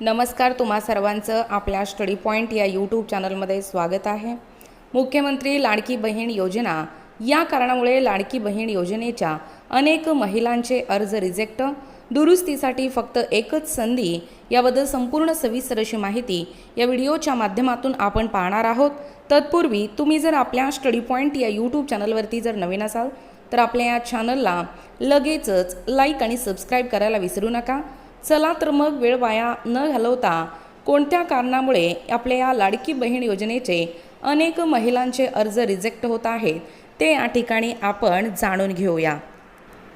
नमस्कार तुम्हा सर्वांचं आपल्या स्टडी पॉईंट या यूट्यूब चॅनलमध्ये स्वागत आहे. मुख्यमंत्री लाडकी बहीण योजना या कारणामुळे लाडकी बहीण योजनेच्या अनेक महिलांचे अर्ज रिजेक्ट दुरुस्तीसाठी फक्त एकच संधी याबद्दल संपूर्ण सविस्तर अशी माहिती या व्हिडिओच्या माध्यमातून आपण पाहणार आहोत. तत्पूर्वी तुम्ही जर आपल्या स्टडी पॉईंट या यूट्यूब चॅनलवरती जर नवीन असाल तर आपल्या या चॅनलला लगेचच लाईक आणि सबस्क्राईब करायला विसरू नका. चला तर मग वेळ वाया न घालवता कोणत्या कारणामुळे आपल्या या लाडकी बहीण योजनेचे अनेक महिलांचे अर्ज रिजेक्ट होत आहेत ते या ठिकाणी आपण जाणून घेऊया.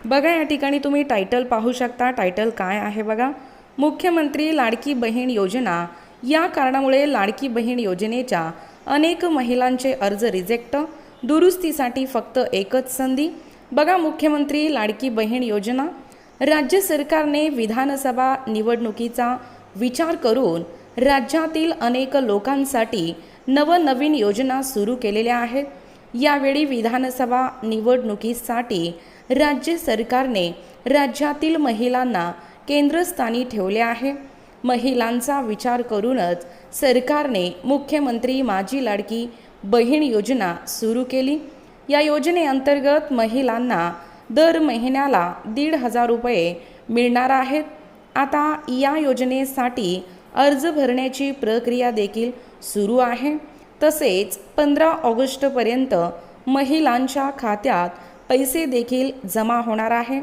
बघा या ठिकाणी तुम्ही टायटल पाहू शकता. टायटल काय आहे बघा? मुख्यमंत्री लाडकी बहीण योजना. या कारणामुळे लाडकी बहीण योजनेच्या अनेक महिलांचे अर्ज रिजेक्ट दुरुस्तीसाठी फक्त एकच संधी. बघा मुख्यमंत्री लाडकी बहीण योजना. राज्य सरकारने विधानसभा निवडणुकीचा विचार करून राज्यातील अनेक लोकांसाठी नवनवीन योजना सुरू केलेल्या आहेत. यावेळी विधानसभा निवडणुकीसाठी राज्य सरकारने राज्यातील महिलांना केंद्रस्थानी ठेवले आहे. महिलांचा विचार करूनच सरकारने मुख्यमंत्री माझी लाडकी बहीण योजना सुरू केली. या योजनेअंतर्गत महिलांना दर महिन्याला दीड हजार रुपये मिळणार आहेत. आता या योजनेसाठी अर्ज भरण्याची प्रक्रिया देखील सुरू आहे. तसेच पंधरा ऑगस्टपर्यंत महिलांच्या खात्यात पैसे देखील जमा होणार आहे.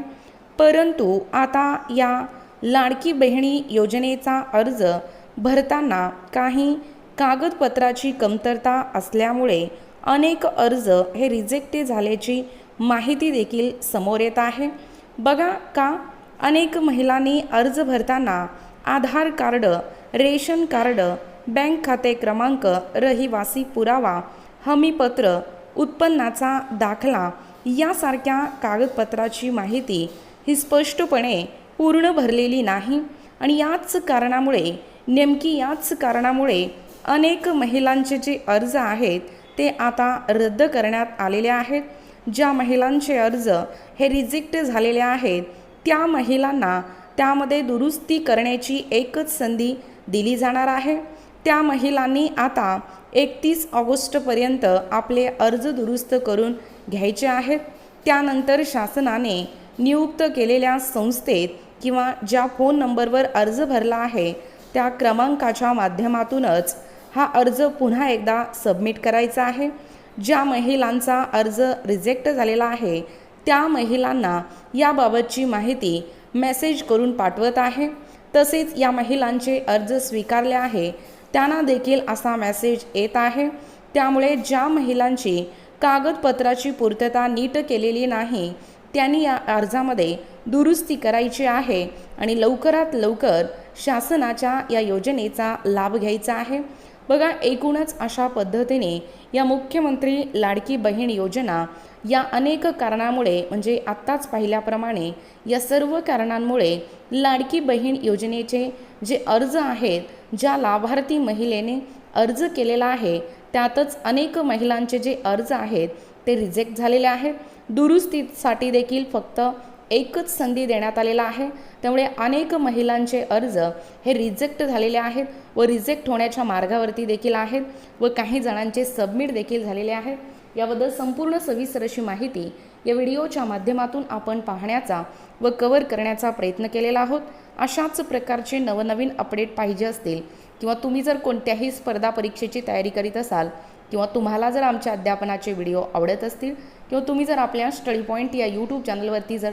परंतु आता या लाडकी बहिणी योजनेचा अर्ज भरताना काही कागदपत्राची कमतरता असल्यामुळे अनेक अर्ज हे रिजेक्ट झाल्याची माहिती देखील समोर येत आहे. बघा का अनेक महिलांनी अर्ज भरताना Aadhaar card ration card bank खाते क्रमांक रहिवासी पुरावा हमीपत्र उत्पन्नाचा दाखला यासारख्या कागदपत्राची माहिती ही स्पष्टपणे पूर्ण भरलेली नाही आणि याच कारणामुळे नेमकी याच कारणामुळे अनेक महिलांचे जे अर्ज आहेत ते आता रद्द करण्यात आलेले आहेत. ज्या महिलांचे अर्ज हे रिजेक्ट झालेले आहेत त्या महिलांना त्यामध्ये दुरुस्ती करण्याची एकच संधी दिली जाणार आहे. त्या महिलांनी आता एकतीस ऑगस्टपर्यंत आपले अर्ज दुरुस्त करून घ्यायचे आहेत. त्यानंतर शासनाने नियुक्त केलेल्या संस्थेत किंवा ज्या फोन नंबरवर अर्ज भरला आहे त्या क्रमांकाच्या माध्यमातूनच हा अर्ज पुन्हा एकदा सबमिट करायचा आहे. ज्या महिलांचा अर्ज रिजेक्ट झालेला आहे त्या महिलांना याबाबतची माहिती मेसेज करून पाठवत आहे. तसेच या महिलांचे अर्ज स्वीकारले आहे त्यांना देखील असा मेसेज येत आहे. त्यामुळे ज्या महिलांची कागदपत्राची पूर्तता नीट केलेली नाही त्यांनी या अर्जामध्ये दुरुस्ती करायची आहे आणि लवकरात लवकर शासनाच्या या योजनेचा लाभ घ्यायचा आहे. बघा एकूणच अशा पद्धतीने या मुख्यमंत्री लाडकी बहीण योजना या अनेक कारणामुळे म्हणजे आत्ताच पाहिल्याप्रमाणे या सर्व कारणांमुळे लाडकी बहीण योजनेचे जे अर्ज आहेत ज्या लाभार्थी महिलेने अर्ज केलेला आहे त्यातच अनेक महिलांचे जे अर्ज आहेत ते रिजेक्ट झालेले आहेत. दुरुस्तीसाठी देखील फक्त एकच संधी देण्यात आलेला आहे. त्यामुळे अनेक महिलांचे अर्ज हे रिजेक्ट झालेले आहेत व रिजेक्ट होण्याच्या मार्गावरती देखील आहेत व काही जणांचे सबमिट देखील झालेले आहेत. याबद्दल संपूर्ण सविस्तर अशी माहिती या व्हिडिओच्या माध्यमातून आपण पाहण्याचा व कवर करण्याचा प्रयत्न केलेला आहोत. अशाच प्रकारचे नवनवीन अपडेट पाहिजे असतील किंवा तुम्ही जर कोणत्याही स्पर्धा परीक्षेची तयारी करीत असाल किंवा तुम्हाला जर आमच्या अध्यापनाचे व्हिडिओ आवडत असतील किंवा तुम्ही जर आपल्या स्टडी पॉईंट या यूट्यूब चॅनलवरती जर